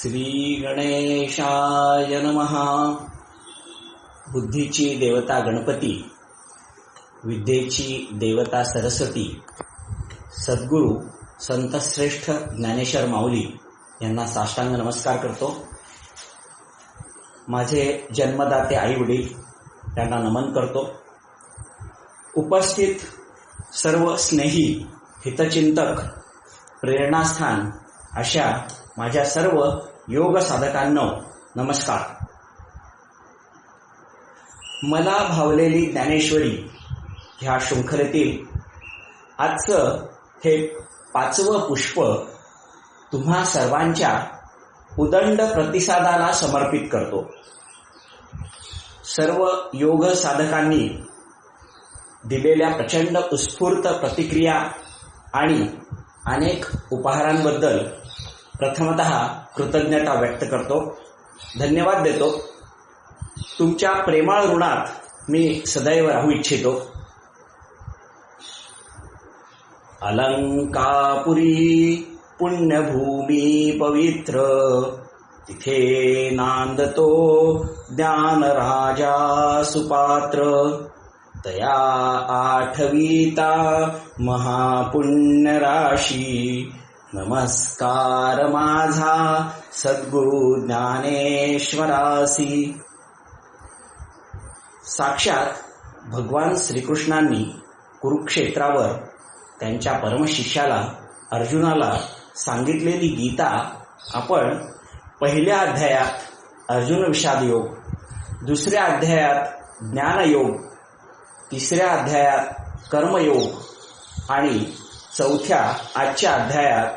श्रीगणेशाय नमः. बुद्धीची देवता गणपती विद्येची देवता सरस्वती सद्गुरू संतश्रेष्ठ ज्ञानेश्वर माऊली यांना साष्टांग नमस्कार करतो. माझे जन्मदाते आई वडील त्यांना नमन करतो. उपस्थित सर्व स्नेही हितचिंतक प्रेरणास्थान अशा माझ्या सर्व योग साधकांनो नमस्कार. मला भावलेली ज्ञानेश्वरी ह्या शृंखलेतील आजचं हे पाचवं पुष्प तुम्हा सर्वांच्या उदंड प्रतिसादाला समर्पित करतो. सर्व योग साधकांनी दिलेल्या प्रचंड उत्स्फूर्त प्रतिक्रिया आणि अनेक उपहारांबद्दल प्रथमत कृतज्ञता व्यक्त करतो. धन्यवाद देतो. तुमच्या प्रेमाळ ऋणात मी सदैव राहू इच्छितो. अलंकापुरी पुण्यभूमी पवित्र. तिथे नांदतो ज्ञानराजा सुपात्र. तया आठवीता महापुण्यराशी नमस्कार माझा सद्गुरु ज्ञानेश्वरासी. साक्षात भगवान श्रीकृष्णांनी कुरुक्षेत्रावर त्यांच्या परमशिष्याला अर्जुनाला सांगितलेली गीता आपण पहिल्या अध्यायात अर्जुन विषाद योग दुसऱ्या अध्यायात ज्ञानयोग तिसऱ्या अध्यायात कर्मयोग आणि चौथ्या आजच्या अध्यायात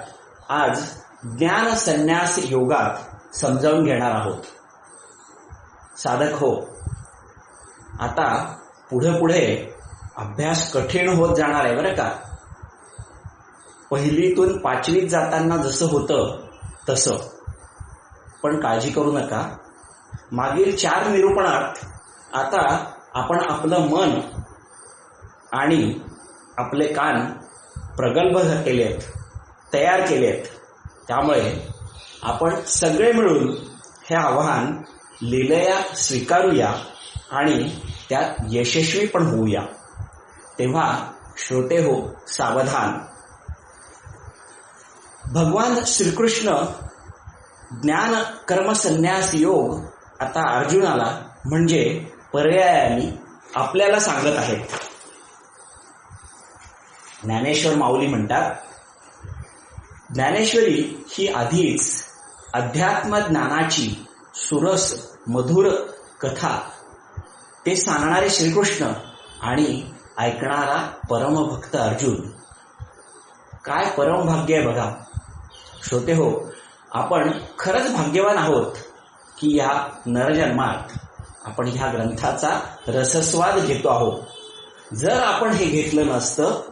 आज ज्ञान संन्यास योगात समजावून घेणार आहोत. साधक हो आता पुढे पुढे अभ्यास कठीण होत जाणार आहे बरं का? पहिलीतून पाचवीत जाताना जसं होतं तसं. पण काळजी करू नका. मागील चार निरूपणात आता आपण आपलं मन आणि आपले कान प्रगल्भ केले आहेत तयार केले आहेत त्यामुळे आपण सगळे मिळून हे आव्हान लिलया स्वीकारूया आणि त्यात यशस्वी पण होऊया. तेव्हा श्रोते हो सावधान. भगवान श्रीकृष्ण ज्ञान कर्म संन्यास योग आता अर्जुनाला म्हणजे पर्यायाने आपल्याला सांगत आहेत. ज्ञानेश्वर माऊली म्हणतात ज्ञानेश्वरी ही आधीच अध्यात्म ज्ञानाची सुरस मधुर कथा ते सांगणारे श्रीकृष्ण आणि ऐकणारा परमभक्त अर्जुन. काय परमभाग्य आहे बघा. श्रोते हो आपण खरंच भाग्यवान आहोत की या नरजन्मात आपण ह्या ग्रंथाचा रसस्वाद घेतो आहोत. जर आपण हे घेतलं नसतं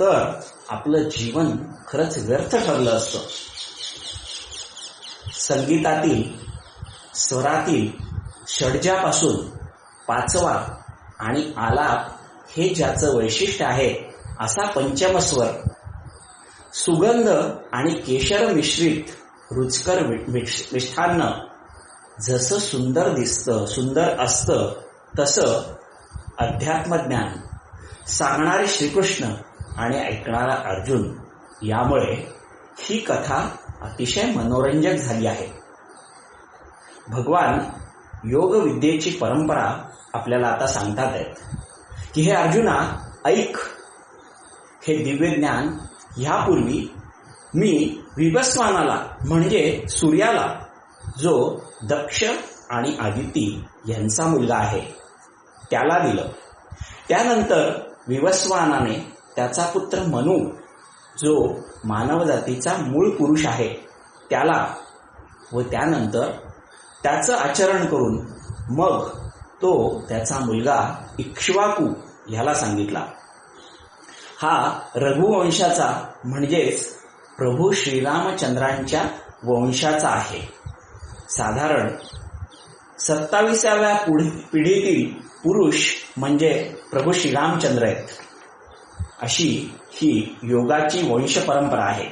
तर आपलं जीवन खरंच व्यर्थ ठरलं असतं. संगीतातील स्वरातील षडजापासून पाचवा आणि आलाप हे ज्याचं वैशिष्ट्य आहे असा पंचमस्वर. सुगंध आणि केशर मिश्रित रुचकर मिष्ठान्न. जसं सुंदर दिसतं सुंदर असतं तसं अध्यात्मज्ञान. सांगणारे श्रीकृष्ण आणि ऐकणारा अर्जुन यामुळे ही कथा अतिशय मनोरंजक झाली आहे. भगवान योग विद्येची परंपरा आपल्याला आता सांगतात आहेत. की हे अर्जुना ऐक. हे दिव्य ज्ञान ह्यापूर्वी मी विभस्वानाला म्हणजे सूर्याला जो दक्ष आणि आदिती यांचा मुलगा आहे त्याला दिलं. त्यानंतर विवस्वानाने त्याचा पुत्र मनू जो मानवजातीचा मूळ पुरुष आहे त्याला व त्यानंतर त्याचं आचरण करून मग तो त्याचा मुलगा इक्ष्वाकू ह्याला सांगितला. हा रघुवंशाचा म्हणजेच प्रभू श्रीरामचंद्रांच्या वंशाचा आहे. साधारण सत्ताविसाव्या पिढीतील पुरुष म्हणजे प्रभू श्रीरामचंद्र आहेत. अशी ही योगाची वंश परंपरा आहे.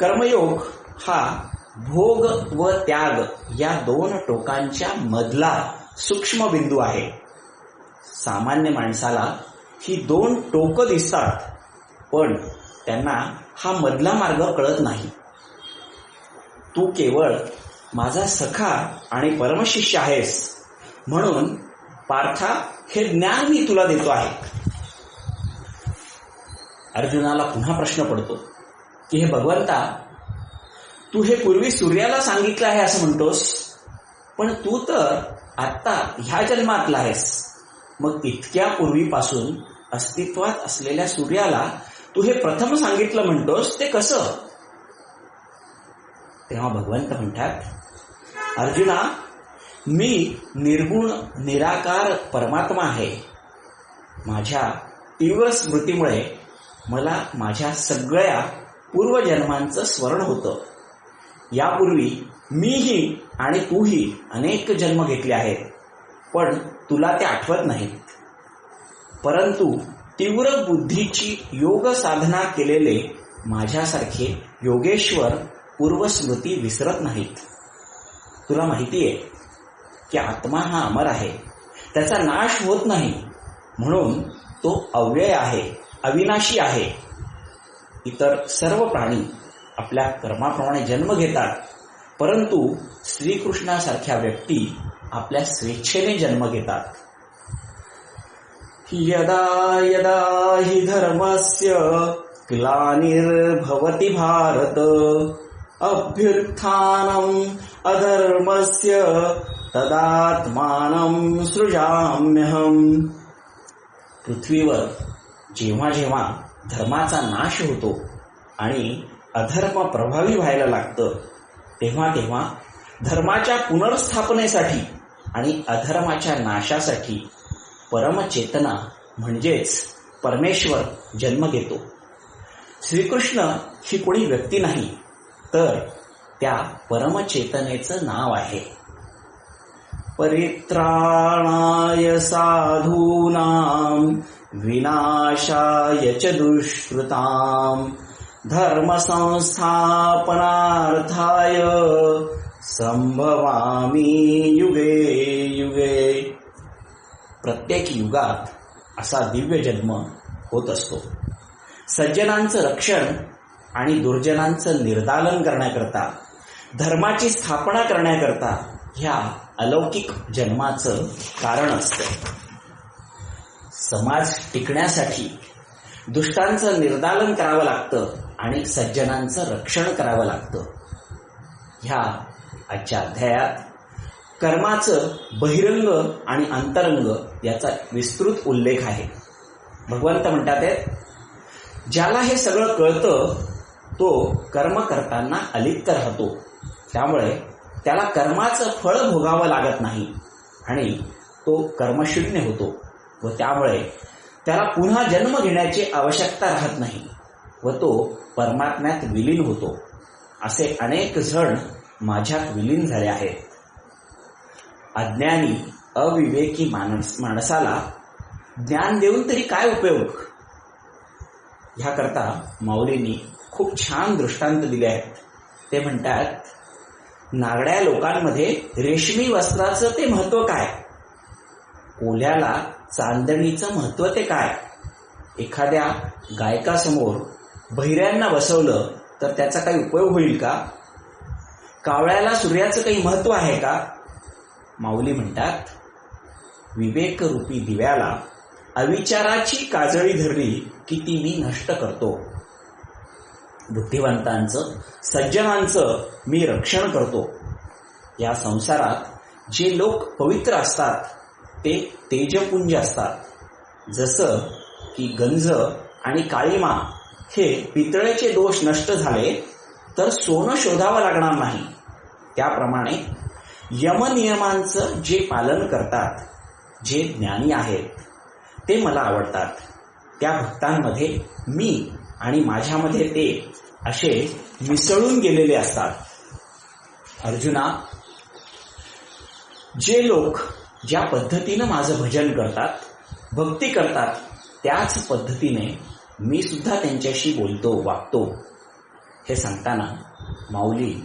कर्मयोग हा भोग व त्याग या दोन टोकांच्या मधला सूक्ष्म बिंदू आहे. सामान्य माणसाला ही दोन टोकं दिसतात पण त्यांना हा मधला मार्ग कळत नाही. तू केवळ माझा सखा आणि परमशिष्य आहेस म्हणून पार्था हे ज्ञान मी तुला देतो आहे. अर्जुनाला पुन्हा प्रश्न पडतो की हे भगवंता तू हे पूर्वी सूर्याला सांगितलं आहे असं म्हणतोस पण तू तर आत्ता ह्या जन्मातला आहेस. मग इतक्या पूर्वीपासून अस्तित्वात असलेल्या सूर्याला तू हे प्रथम सांगितलं म्हणतोस ते कसं? तेव्हा भगवंत म्हणतात अर्जुना मी निर्गुण निराकार परमात्मा आहे. माझ्या तीव्र स्मृतीमुळे मला माझ्या सगळ्या पूर्वजन्मांचं स्मरण होतं. यापूर्वी मीही आणि तूही अनेक जन्म घेतले आहेत पण तुला ते आठवत नाहीत परंतु तीव्र बुद्धीची योग साधना केलेले माझ्यासारखे योगेश्वर पूर्वस्मृती विसरत नाहीत. तुला माहिती आहे की आत्मा हा अमर आहे. त्याचा नाश होत नाही. म्हणून तो अव्यय आहे. अविनाशी आहे. इतर सर्व प्राणी आपल्या कर्माप्रमाणे जन्म घेतात परंतु श्रीकृष्णासारख्या व्यक्ती आपल्या स्वेच्छेने जन्म घेतात. यदा यदा हि धर्मस्य ग्लानिर्भवति भारत अभ्युत्थानम् अधर्मस्य तदात्मानं सृजाम्यहम. पृथ्वीवर जेव्हा जेव्हा धर्माचा नाश होतो आणि अधर्म प्रभावी व्हायला लागतं तेव्हा तेव्हा धर्माच्या पुनर्स्थापनेसाठी आणि अधर्माच्या नाशासाठी परमचेतना म्हणजेच परमेश्वर जन्म घेतो. श्रीकृष्ण ही कोणी व्यक्ती नाही तर त्या परमचेतनेचं नाव आहे. परित्राणाय साधूनाम विनाशाय च दुष्कृताम् धर्मसंस्थापनार्थाय संभवामी युगे युगे। प्रत्येक युगात असा दिव्य जन्म होत असतो. सज्जनांचं रक्षण आणि दुर्जनांचं निर्दालन करण्याकरता धर्माची स्थापना करण्याकरता ह्या अलौकिक जन्माचं कारण असतं. समाज टिकण्यासाठी दुष्टांचं निर्दालन करावं लागतं आणि सज्जनांचं रक्षण करावं लागतं. ह्या आजच्या अध्यायात कर्माचं बहिरंग आणि अंतरंग याचा विस्तृत उल्लेख आहे. भगवंत म्हणतात ज्याला हे सगळं कळतं तो कर्म करताना अलिप्त राहतो. त्यामुळे त्याला कर्माचं फळ भोगावं लागत नाही आणि तो कर्मशून्य होतो. व त्यामुळे त्याला पुन्हा जन्म घेण्याची आवश्यकता राहत नाही व तो परमात्म्यात विलीन होतो. असे अनेक जण माझ्यात विलीन झाले आहेत. अज्ञानी अविवेकी माणस माणसाला ज्ञान देऊन तरी काय उपयोग? ह्याकरता माऊलींनी खूप छान दृष्टांत दिले आहेत. ते म्हणतात नागड्या लोकांमध्ये रेशमी वस्त्राचं ते महत्त्व काय? ओल्याला चांदणीचं महत्त्व ते काय? एखाद्या गायकासमोर बहिऱ्यांना बसवलं तर त्याचा काही उपयोग होईल का? कावळ्याला सूर्याचं काही महत्त्व आहे का? माऊली म्हणतात विवेकरूपी दिव्याला अविचाराची काजळी धरली की ती मी नष्ट करतो. बुद्धिवंतांचं सज्जनांचं मी रक्षण करतो. या संसारात जे लोक पवित्र असतात ते तेजपुंज असतात. जसं की गंज आणि काळीमा हे पितळेचे दोष नष्ट झाले तर सोनं शोधावं लागणार नाही. त्याप्रमाणे यमनियमांचं जे पालन करतात जे ज्ञानी आहेत ते मला आवडतात. त्या भक्तांमध्ये मी आणि माझ्यामध्ये ते असे मिसळून गेलेले असतात. अर्जुना जे लोक ज्या पद्धतीनं माझं भजन करतात भक्ती करतात त्याच पद्धतीने मी सुद्धा त्यांच्याशी बोलतो वागतो. हे सांगताना माऊली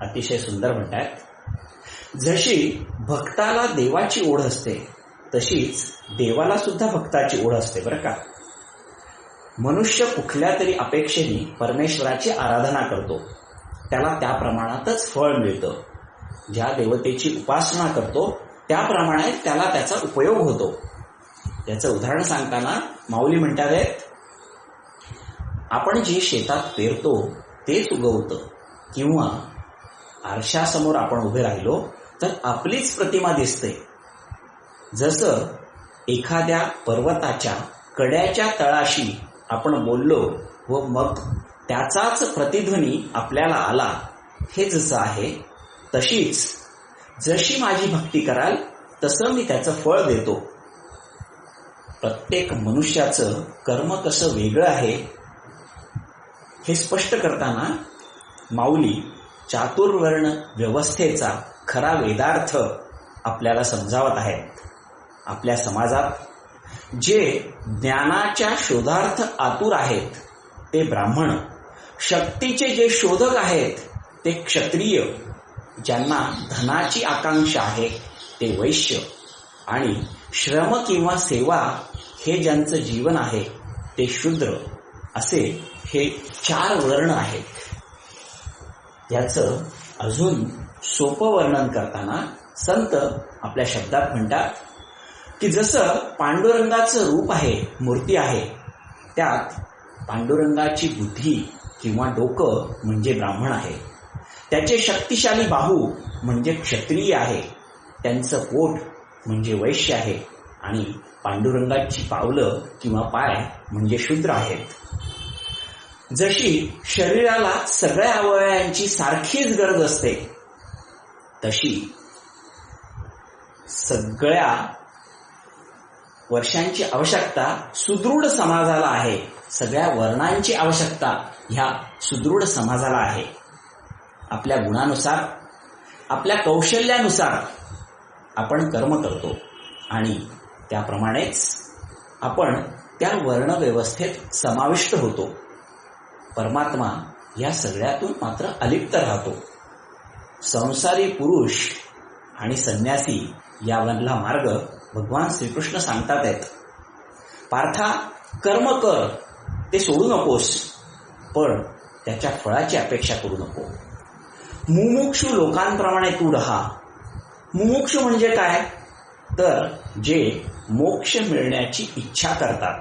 अतिशय सुंदर म्हणतात जशी भक्ताला देवाची ओढ असते तशीच देवाला सुद्धा भक्ताची ओढ असते बरं का? मनुष्य कुठल्या तरी अपेक्षेने परमेश्वराची आराधना करतो. त्याला त्या प्रमाणातच फळ मिळतं. ज्या देवतेची उपासना करतो त्याप्रमाणे त्याला त्याचा उपयोग होतो. याचं उदाहरण सांगताना माऊली म्हणतात आपण जे शेतात पेरतो तेच उगवतं. किंवा आरशासमोर आपण उभे राहिलो तर आपलीच प्रतिमा दिसते. जसं एखाद्या पर्वताच्या कड्याच्या तळाशी आपण बोललो व मग त्याचाच प्रतिध्वनी आपल्याला आला हे जसं आहे तशीच जशी माझी भक्ती कराल तसं मी त्याचं फळ देतो. प्रत्येक मनुष्याचं कर्म कसं वेगळं आहे हे स्पष्ट करताना माऊली चातुर्वर्ण व्यवस्थेचा खरा वेदार्थ आपल्याला समजावत आहेत. आपल्या समाजात जे ज्ञानाच्या शोधार्थ आतुर आहेत ते ब्राह्मण शक्तीचे जे शोधक आहेत ते क्षत्रिय ज्यांना धनाची आकांक्षा आहे ते वैश्य. आणि श्रम किंवा सेवा हे ज्यांचं जीवन आहे ते शूद्र. असे हे चार वर्ण आहेत. याचं अजून सोपं वर्णन करताना संत आपल्या शब्दात म्हणतात की जसं पांडुरंगाचं रूप आहे मूर्ती आहे त्यात पांडुरंगाची बुद्धी किंवा डोकं म्हणजे ब्राह्मण आहे. त्याचे शक्तिशाली बाहू म्हणजे क्षत्रिय आहे. त्यांचं पोट म्हणजे वैश्य आहे. आणि पांडुरंगाची पावलं किंवा पाय म्हणजे शूद्र आहेत. जशी शरीराला सगळ्या अवयवांची सारखीच गरज असते तशी सगळ्या वर्षांची आवश्यकता सुदृढ समाजाला आहे. सगळ्या वर्णांची आवश्यकता ह्या सुदृढ समाजाला आहे. आपल्या गुणानुसार आपल्या कौशल्यानुसार आपण कर्म करतो. आणि त्याप्रमाणेच आपण त्या वर्णव्यवस्थेत समाविष्ट होतो. परमात्मा या सगळ्यातून मात्र अलिप्त राहतो. संसारी पुरुष आणि संन्यासी यावरला मार्ग भगवान श्रीकृष्ण सांगतात आहेत. पार्था कर्म कर ते सोडू नकोस पण त्याच्या फळाची अपेक्षा करू नको. मुमुक्षु लोकांप्रमाणे तू रहा मुमुक्षु म्हणजे काय? तर जे मोक्ष मिळण्याची इच्छा करतात.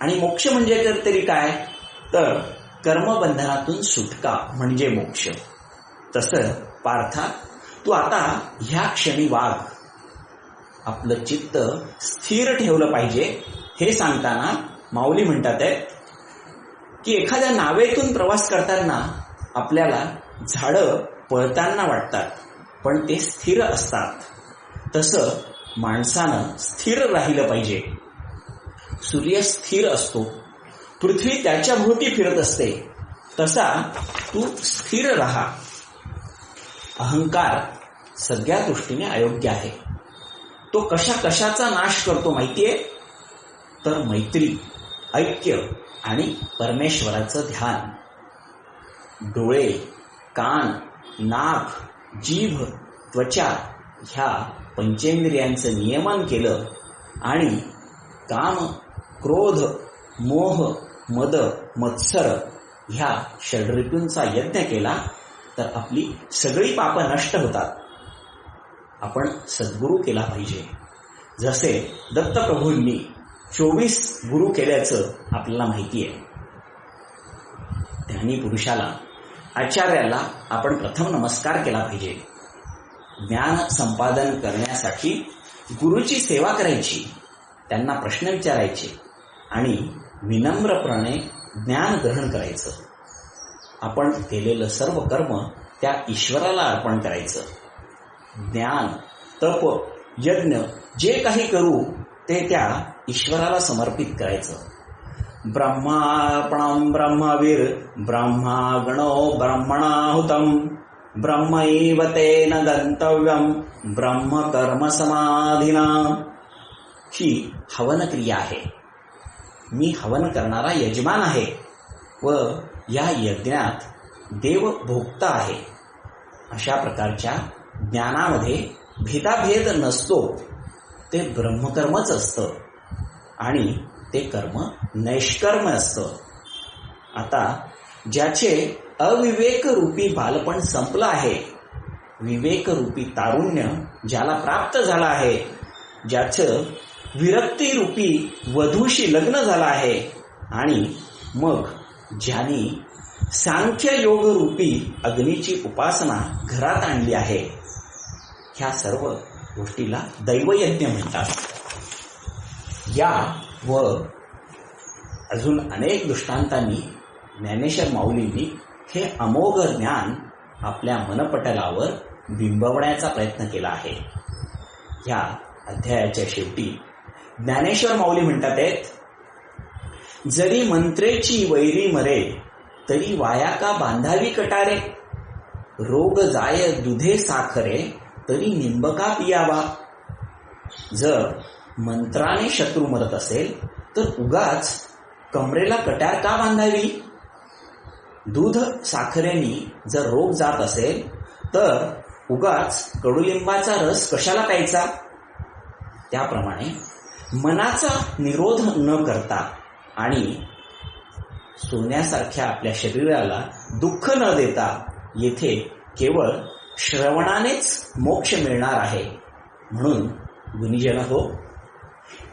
आणि मोक्ष म्हणजे तर तरी काय? तर कर्मबंधनातून सुटका म्हणजे मोक्ष. तसं पार्था तू आता ह्या क्षणी वाघ. आपलं चित्त स्थिर ठेवलं पाहिजे. हे सांगताना माऊली म्हणतात आहे की एखाद्या नावेतून प्रवास करताना आपल्याला झाडं पळताना वाटतात पण ते स्थिर असतात. तसं माणसानं स्थिर राहिलं पाहिजे. सूर्य स्थिर असतो. पृथ्वी त्याच्या भोवती फिरत असते. तसा तू स्थिर राहा. अहंकार सगळ्या दृष्टीने अयोग्य आहे. तो कशा कशाचा नाश करतो माहितीये? तर मैत्री ऐक्य आणि परमेश्वराचं ध्यान. डोळे कान नाक जीभ त्वचा ह्या पंचेंद्रियांचं नियमन केलं आणि काम क्रोध मोह मद मत्सर ह्या षडऋतूंचा यज्ञ केला तर आपली सगळी पापं नष्ट होतात. आपण सद्गुरू केला पाहिजे. जसे दत्तप्रभूंनी चोवीस गुरु केल्याचं आपल्याला माहिती आहे. त्यांनी पुरुषाला आचार्याला आपण प्रथम नमस्कार केला पाहिजे. ज्ञान संपादन करण्यासाठी गुरुची सेवा करायची त्यांना प्रश्न विचारायचे आणि विनम्रपणे ज्ञान ग्रहण करायचं. आपण केलेलं सर्व कर्म त्या ईश्वराला अर्पण करायचं. ज्ञान तप यज्ञ जे काही करू ते त्या ईश्वराला समर्पित करायचं. ब्रह्मार्पणम ब्रह्मवीर ब्रह्मा गणो ब्रह्मणाहुतम ब्रह्मैव तेन गंतव्यम ब्रह्म कर्म समाधीना ही हवन क्रिया आहे. मी हवन करणारा यजमान आहे व या यज्ञात देव भोक्ता आहे. अशा प्रकारच्या ज्ञानामध्ये भेदाभेद नसतो. ते ब्रह्मकर्मच असतं. आणि ते कर्म नैष्कर्म असतं. आता ज्याचे अविवेक रूपी बालपण संपलं आहे विवेक रूपी तारुण्य ज्याला प्राप्त झालं आहे ज्याचं विरक्ती रूपी वधूशी लग्न झालं आहे आणि मग ज्यांनी सांख्य योग रूपी अग्नीची उपासना घरात आणली आहे ह्या सर्व गोष्टीला दैवयज्ञ म्हणतात. या व अजून अनेक दृष्टांतांनी ज्ञानेश्वर माऊलींनी हे अमोघ ज्ञान आपल्या मनपटलावर बिंबवण्याचा प्रयत्न केला आहे. या अध्यायाच्या शेवटी ज्ञानेश्वर माऊली म्हणतात आहेत जरी मंत्रेची वैरी मरे तरी वाया का बांधावी कटारे. रोग जाय दुधे साखरे तरी निंबका पियावा. जर मंत्राने शत्रू मरत असेल तर उगाच कमरेला कट्यार का बांधावी? दूध साखरेनी जर रोग जात असेल तर उगाच कडुलिंबाचा रस कशाला प्यायचा? त्याप्रमाणे मनाचा निरोध न करता आणि सोन्यासारख्या आपल्या शरीराला दुःख न देता येथे केवळ श्रवणानेच मोक्ष मिळणार आहे. म्हणून गुणीजन हो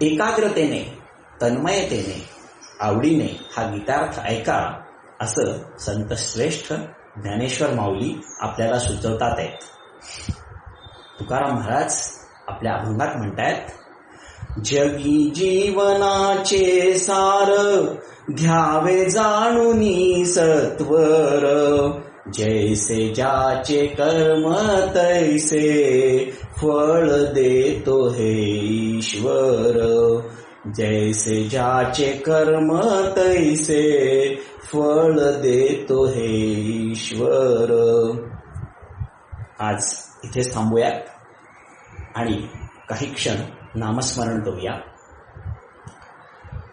एकाग्रतेने तन्मयतेने आवडीने हा गीतार्थ ऐका असं संत श्रेष्ठ ज्ञानेश्वर माऊली आपल्याला सुचवतात आहेत. तुकाराम महाराज आपल्या अभंगात म्हणतायत जगी जीवनाचे सार घ्यावे जाणूनी सत्वर जैसे ज्याचे कर्म तैसे फळ देतो हे ईश्वर. जैसे ज्याचे कर्म तैसे फळ देतो हे ईश्वर. आज इथेच थांबूया आणि काही क्षण नामस्मरण करूया.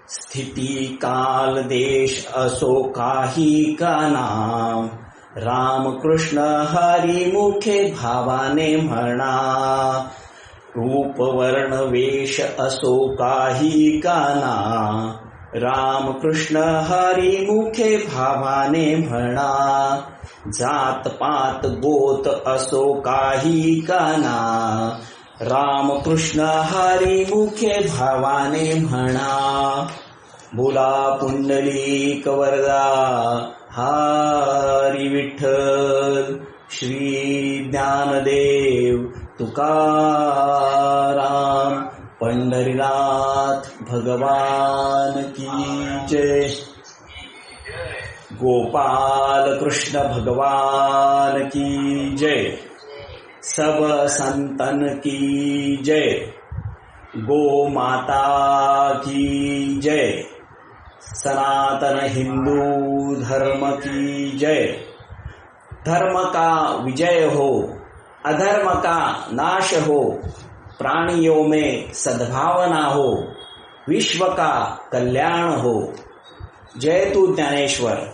स्थिती काल देश असो काही का नाम रामकृष्ण हरी मुखे भावाने म्हणा. रूप वर्ण वेश असो काही काना. रामकृष्ण हरी मुखे भावाने म्हणा. जात पात गोत असो काही काना. रामकृष्ण हरी मुखे भावाने म्हणा. बोला पुंडलीक वरदा. हारी विठ्ठल श्री ज्ञानदेव तुकाराम पंढरीनाथ भगवान की जय. गोपाल कृष्ण भगवान की जय. सब संतन की जय. गो माता की जय. सनातन हिंदू धर्म की जय। धर्म का विजय हो अधर्म का नाश हो प्राणियों में सद्भावना हो विश्व का कल्याण हो। जय तू ज्ञानेश्वर।